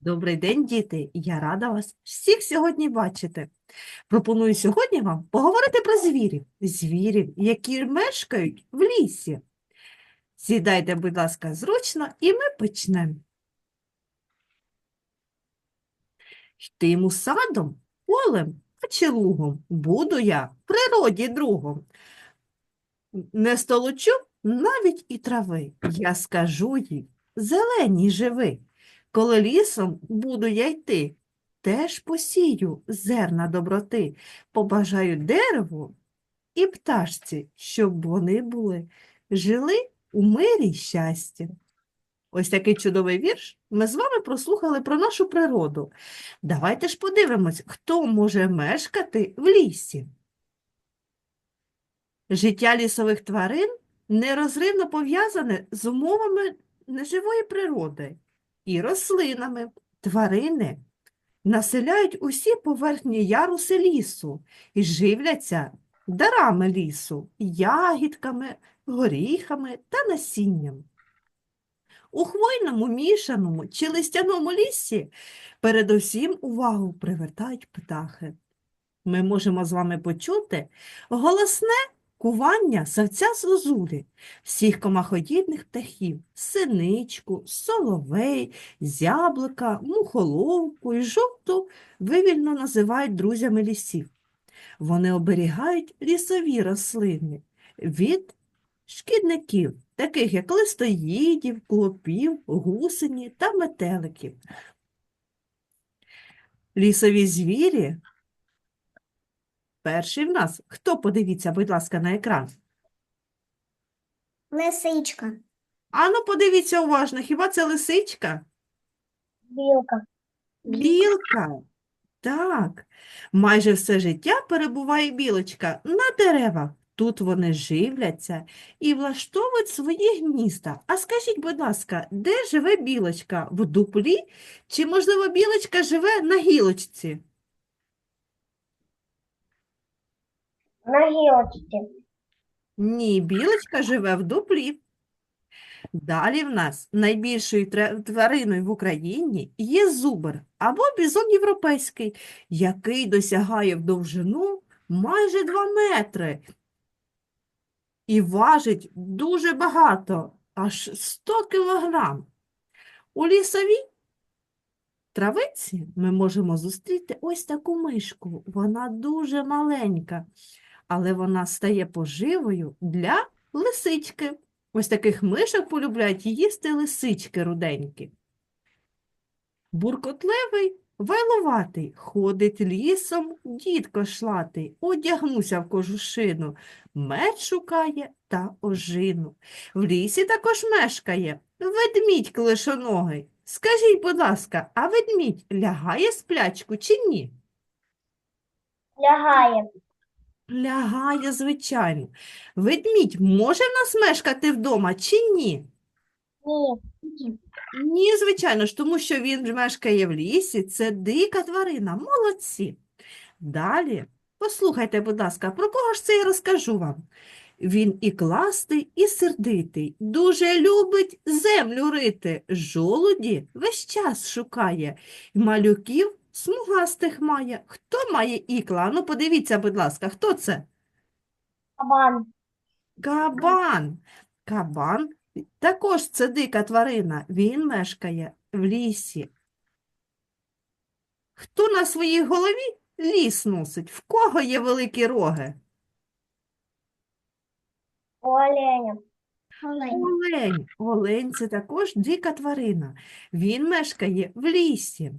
Добрий день, діти! Я рада вас всіх сьогодні бачити. Пропоную сьогодні вам поговорити про звірів, звірів, які мешкають в лісі. Сідайте, будь ласка, зручно, і ми почнемо. Йтиму садом, полем, а чи лугом, буду я в природі другом. Не столочу навіть і трави, я скажу їй, зелені живи. Коли лісом буду я йти, теж посію зерна доброти, побажаю дереву і пташці, щоб вони були, жили у мирі й щасті. Ось такий чудовий вірш ми з вами прослухали про нашу природу. Давайте ж подивимось, хто може мешкати в лісі. Життя лісових тварин нерозривно пов'язане з умовами неживої природи і рослинами. Тварини населяють усі поверхні яруси лісу і живляться дарами лісу, ягідками, горіхами та насінням. У хвойному, мішаному чи листяному лісі передусім увагу привертають птахи. Ми можемо з вами почути голосне кування савця зозулі, всіх комаходібних птахів, синичку, соловей, зяблика, мухоловку і жовту вивільно називають друзями лісів. Вони оберігають лісові рослини від шкідників, таких як листоїдів, клопів, гусені та метеликів. Лісові звірі перший в нас. Хто подивіться, будь ласка, на екран? Лисичка, Ану, подивіться уважно, хіба це лисичка? білка, Білка. Так. Майже все життя перебуває білочка на деревах. Тут вони живляться і влаштовують свої гнізда. А скажіть, будь ласка, де живе білочка? В дуплі? Чи, можливо, білочка живе на гілочці? На гілочці, Ні, білочка живе в дуплі. Далі в нас найбільшою твариною в Україні є зубр або бізон європейський, який досягає в довжину майже 2 метри і важить дуже багато, аж 100 кілограм. У лісовій травиці ми можемо зустріти ось таку мишку. Вона дуже маленька, але вона стає поживою для лисички. Ось таких мишок полюбляють їсти лисички руденькі. Буркотливий, вайлуватий, ходить лісом, дід кошлатий, одягнуся в кожушину, меч шукає та ожину. В лісі також мешкає ведмідь клишоногий. Скажіть, будь ласка, а ведмідь лягає сплячку чи ні? лягає, Лягає, звичайно. Ведмідь може в нас мешкати вдома чи ні? ні, Ні, звичайно ж, тому що він мешкає в лісі, це дика тварина, молодці. Далі, послухайте, будь ласка, про кого ж це я розкажу вам? Він і кластий, і сердитий, дуже любить землю рити, жолуді весь час шукає, малюків смугастих має. Хто має ікла? Ну, подивіться, будь ласка, хто це? кабан, Кабан. Кабан також це дика тварина. Він мешкає в лісі. Хто на своїй голові ліс носить? В кого є великі роги? оленя, Олень. Олень це також дика тварина. Він мешкає в лісі.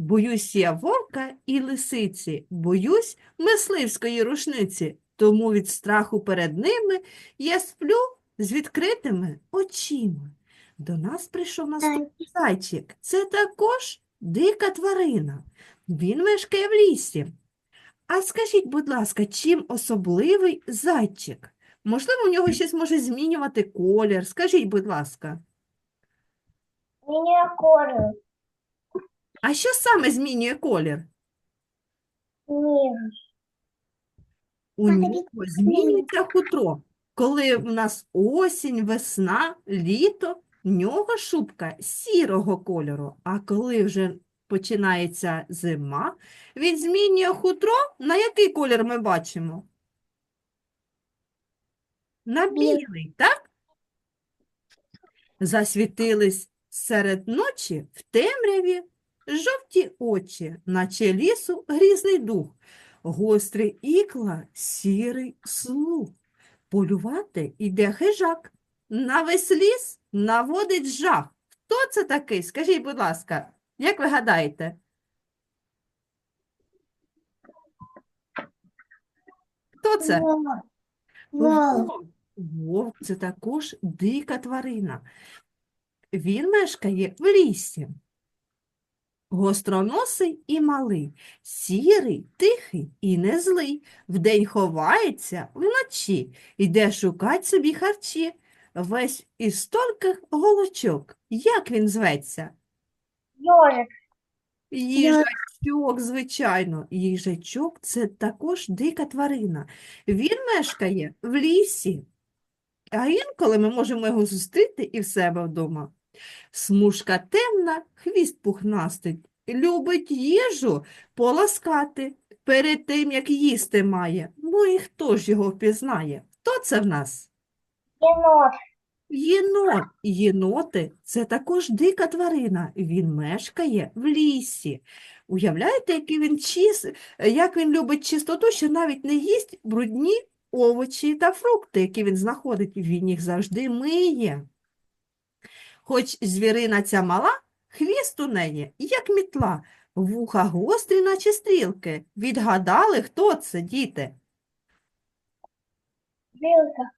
Боюсь я вовка і лисиці, боюсь мисливської рушниці, тому від страху перед ними я сплю з відкритими очима. До нас прийшов наступний зайчик. Це також дика тварина. Він мешкає в лісі. А скажіть, будь ласка, чим особливий зайчик? Можливо, у нього щось може змінювати колір. Скажіть, будь ласка. мініатюри, А що саме змінює колір? У нього змінюється хутро. Коли в нас осінь, весна, літо, В нього шубка сірого кольору, а коли вже починається зима, він змінює хутро. На який колір ми бачимо? На Білий. так? Засвітились серед ночі в темряві жовті очі, наче лісу грізний дух, гострий ікла, сірий слух. Полювати іде хижак, на весь ліс наводить жах. Хто це такий? Скажіть, будь ласка, як ви гадаєте? Хто це? Вовк. Це також дика тварина. Він мешкає в лісі. Гостроносий і малий, сірий, тихий і не злий. Вдень ховається, вночі йде шукать собі харчі. Весь із тонких голочок. Як він зветься? Ёжик. Їжачок, звичайно. Їжачок – це також дика тварина. Він мешкає в лісі, а інколи ми можемо його зустріти і в себе вдома. Смужка темна, хвіст пухнастий, любить їжу поласкати перед тим, як їсти має. Ну і хто ж його впізнає? Хто це в нас? Енот. Єнот. Єноти – це також дика тварина. Він мешкає в лісі. Уявляєте, який він чис... як він любить чистоту, що навіть не їсть брудні овочі та фрукти, які він знаходить. Він їх завжди миє. Хоч звірина ця мала, хвіст у неї, як мітла, вуха гострі, наче стрілки. Відгадали, хто це, діти? Вилка.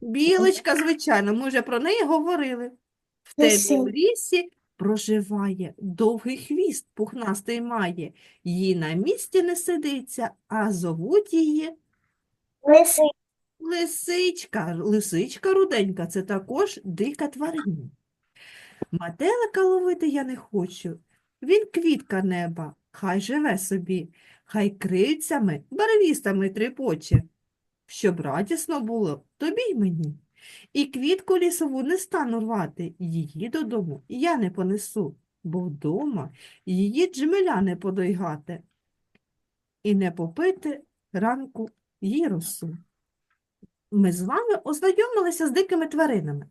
Білочка, звичайно, ми вже про неї говорили. В темнім лісі проживає, довгий хвіст пухнастий має, їй на місці не сидиться, а зовуть її Лиси. лисичка. Лисичка руденька – це також дика тварина. Метелика ловити я не хочу, він квітка неба, хай живе собі, хай крильцями, барвістами тріпоче, щоб радісно було тобі й мені. І квітку лісову не стану рвати, її додому я не понесу, бо вдома її джмеля не подойгати і не попити ранку їй росу. Ми з вами ознайомилися з дикими тваринами.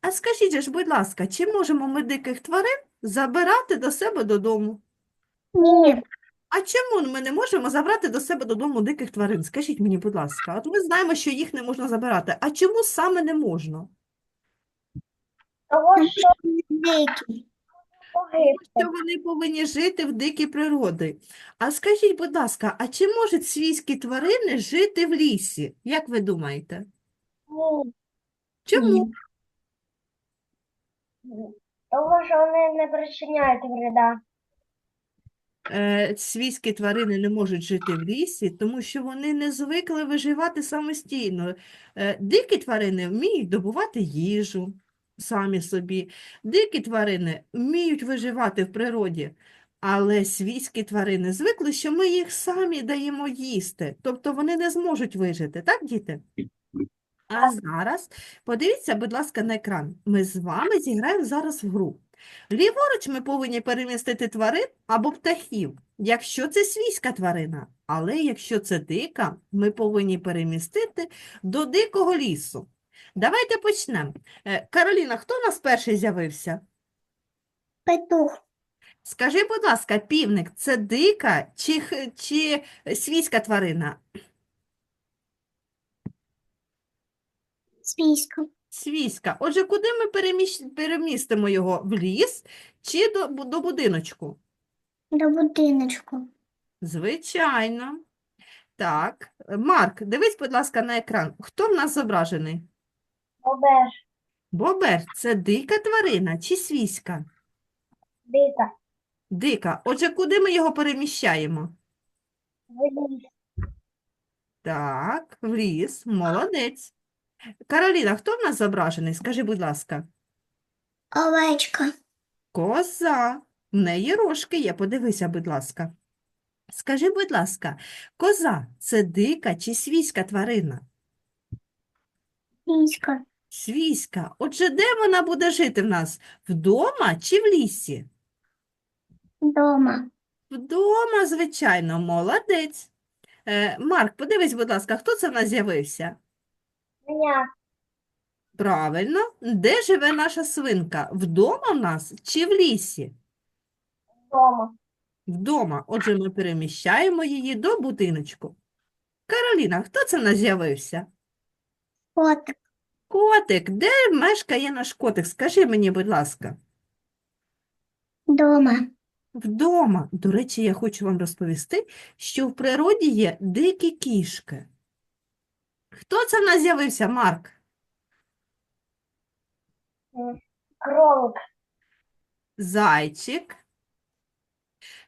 А скажіть же ж, будь ласка, чи можемо ми диких тварин забирати до себе додому? Ні. А чому ми не можемо забрати до себе додому диких тварин? Скажіть мені, будь ласка, от ми знаємо, що їх не можна забирати. А чому саме не можна? Того, що Дикі. Що вони повинні жити в дикій природі. А скажіть, будь ласка, а чи можуть свійські тварини жити в лісі? Як ви думаєте? Ні. Чому? Того, що вони не причиняють вреда. Е, свійські тварини не можуть жити в лісі, тому що вони не звикли виживати самостійно. Е, дикі тварини вміють добувати їжу самі собі. Дикі тварини вміють виживати в природі, але свійські тварини звикли, що ми їх самі даємо їсти, тобто вони не зможуть вижити, так, діти? А зараз подивіться, будь ласка, на екран. Ми з вами зіграємо зараз в гру. Ліворуч ми повинні перемістити тварин або птахів, якщо це свійська тварина. Але якщо це дика, ми повинні перемістити до дикого лісу. Давайте почнемо. Е, Кароліна, хто у нас перший з'явився? Петух. Скажи, будь ласка, півник це дика чи, чи свійська тварина? Свійсько. Свійська. Отже, куди ми переміщ... перемістимо його? В ліс чи до, до будиночку? До будиночку. Звичайно. Так, Марк, дивись, будь ласка, на екран. Хто в нас зображений? Обеж. Бобер – це дика тварина чи свійська? Дика. Дика. Отже, куди ми його переміщаємо? В ліс. Так, в ліс. Молодець. Кароліна, хто в нас зображений? Скажи, будь ласка. Овечка. Коза. В неї рожки є, подивися, будь ласка. Скажи, будь ласка, коза – це дика чи свійська тварина? Свійсько. Свійська. Отже, де вона буде жити в нас? Вдома чи в лісі? Дома. Вдома, звичайно, молодець. Е, Марк, подивись, будь ласка, хто це в нас з'явився? Меня. Правильно. Де живе наша свинка? Вдома в нас чи в лісі? Дома. Вдома. Отже, ми переміщаємо її до будиночку. Кароліна, хто це в нас з'явився? Котик. Котик. Де мешкає наш котик? Скажи мені, будь ласка. Дома. Вдома. До речі, я хочу вам розповісти, що в природі є дикі кішки. Хто це в нас з'явився, Марк? Кролик. Зайчик.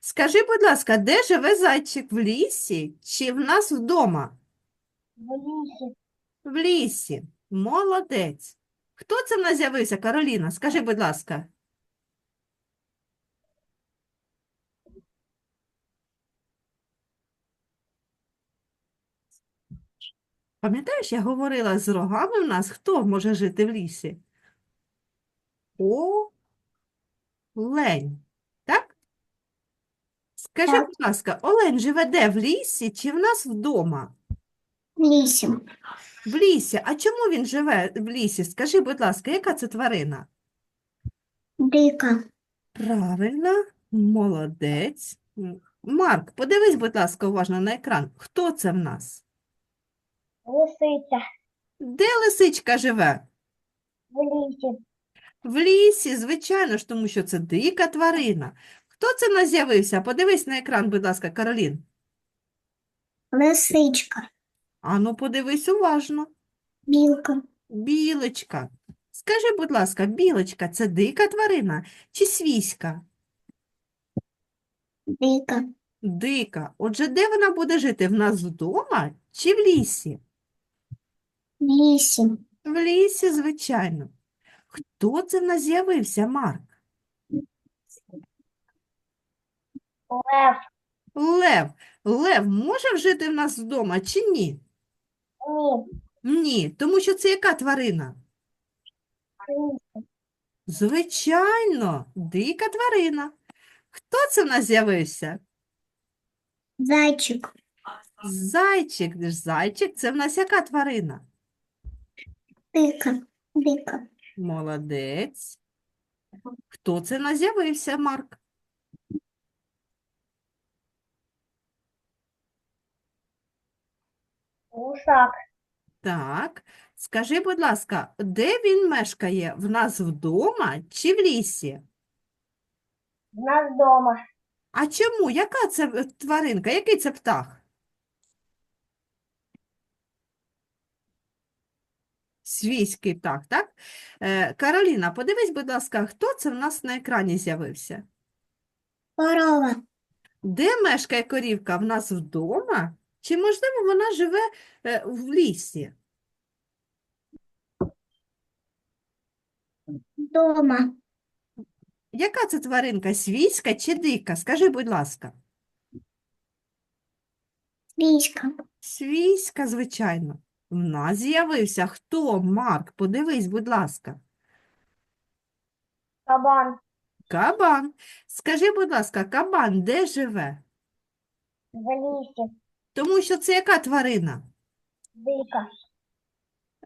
Скажи, будь ласка, де живе зайчик? В лісі чи в нас вдома? В лісі. В лісі. Молодець. Хто це в нас з'явився, Кароліна? Скажи, будь ласка. Пам'ятаєш, я говорила з рогами в нас, хто може жити в лісі? Олень. Так? Скажи, Так. будь ласка, олень живе де? В лісі чи в нас вдома? В лісі. В лісі. А чому він живе в лісі? Скажи, будь ласка, яка це тварина? Дика. Правильно, молодець. Марк, подивись, будь ласка, уважно на екран. Хто це в нас? Лисиця. Де лисичка живе? В лісі. В лісі, звичайно ж, тому що це дика тварина. Хто це в нас з'явився? Подивись на екран, будь ласка, Каролін. Лисичка. Ану, подивись уважно. Білка. Білочка. Скажи, будь ласка, білочка це дика тварина чи свійська? Дика. Дика. Отже, де вона буде жити? В нас вдома чи в лісі? В лісі. В лісі, звичайно. Хто це в нас з'явився, Марк? Лев. Лев. Лев може жити в нас вдома чи ні? Ні. Тому що це яка тварина? Звичайно, дика тварина. Хто це в нас з'явився? Зайчик. Зайчик. Зайчик це в нас яка тварина? Дика. Дика. Молодець. Хто це в нас з'явився, Марк? Гусак. Так. Скажи, будь ласка, де він мешкає? В нас вдома чи в лісі? В нас дома. А чому? Яка це тваринка? Який це птах? Свійський птах, так? Е, Кароліна, подивись, будь ласка, хто це в нас на екрані з'явився? Корова. Де мешкає корівка? В нас вдома? Чи, можливо, вона живе е, в лісі? Дома. Яка це тваринка? Свійська чи дика? Скажи, будь ласка. Свічка. Свійська, звичайно. В нас з'явився хто? Марк, подивись, будь ласка. Кабан. Кабан. Скажи, будь ласка, кабан де живе? В лісі. Тому що це яка тварина? Дика.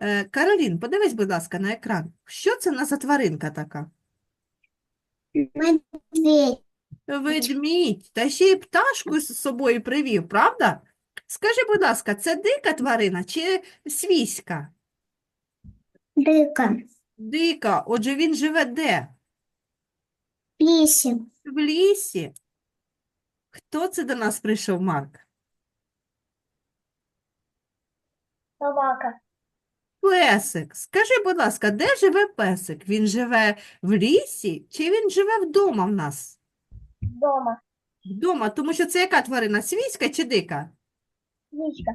Е, Каролін, подивись, будь ласка, на екран. Що це нас за тваринка така? Медведь. Ведмідь. Та ще й пташку з собою привів, правда? Скажи, будь ласка, це дика тварина чи свійська? Дика. Дика. Отже, він живе де? В лісі. В лісі. Хто це до нас прийшов, Марк? Собака. Песик. Скажи, будь ласка, де живе песик? Він живе в лісі чи він живе вдома в нас? Дома. Вдома, тому що це яка тварина? Свійська чи дика? Свічка.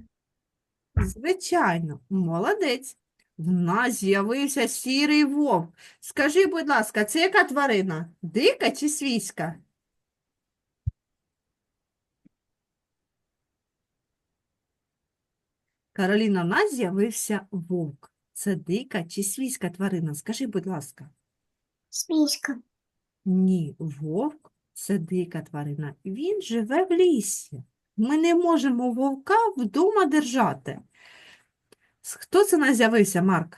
Звичайно, молодець. В нас з'явився сірий вовк. Скажи, будь ласка, це яка тварина? Дика чи свійська? Кароліна, в нас з'явився вовк. це дика чи свійська тварина? Скажи, будь ласка. Свійська. Ні, вовк це дика тварина. Він живе в лісі. Ми не можемо вовка вдома держати. Хто це нас з'явився, Марк?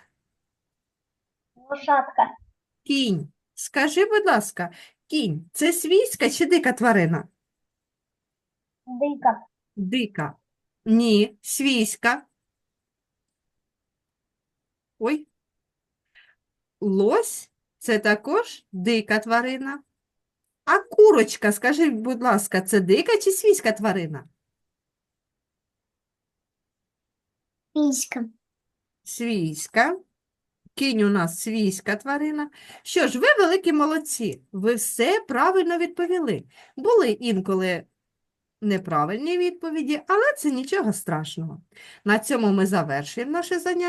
Лошадка. Кінь. Скажи, будь ласка, кінь це свійська чи дика тварина? Дика. Дика. Ні, свійська. Ой. Лось це також дика тварина. А курочка, скажи, будь ласка, це дика чи свійська тварина? Свійська. Свійська. Кінь у нас свійська тварина. Що ж, ви великі молодці. Ви все правильно відповіли. Були інколи неправильні відповіді, але це нічого страшного. На цьому ми завершуємо наше заняття.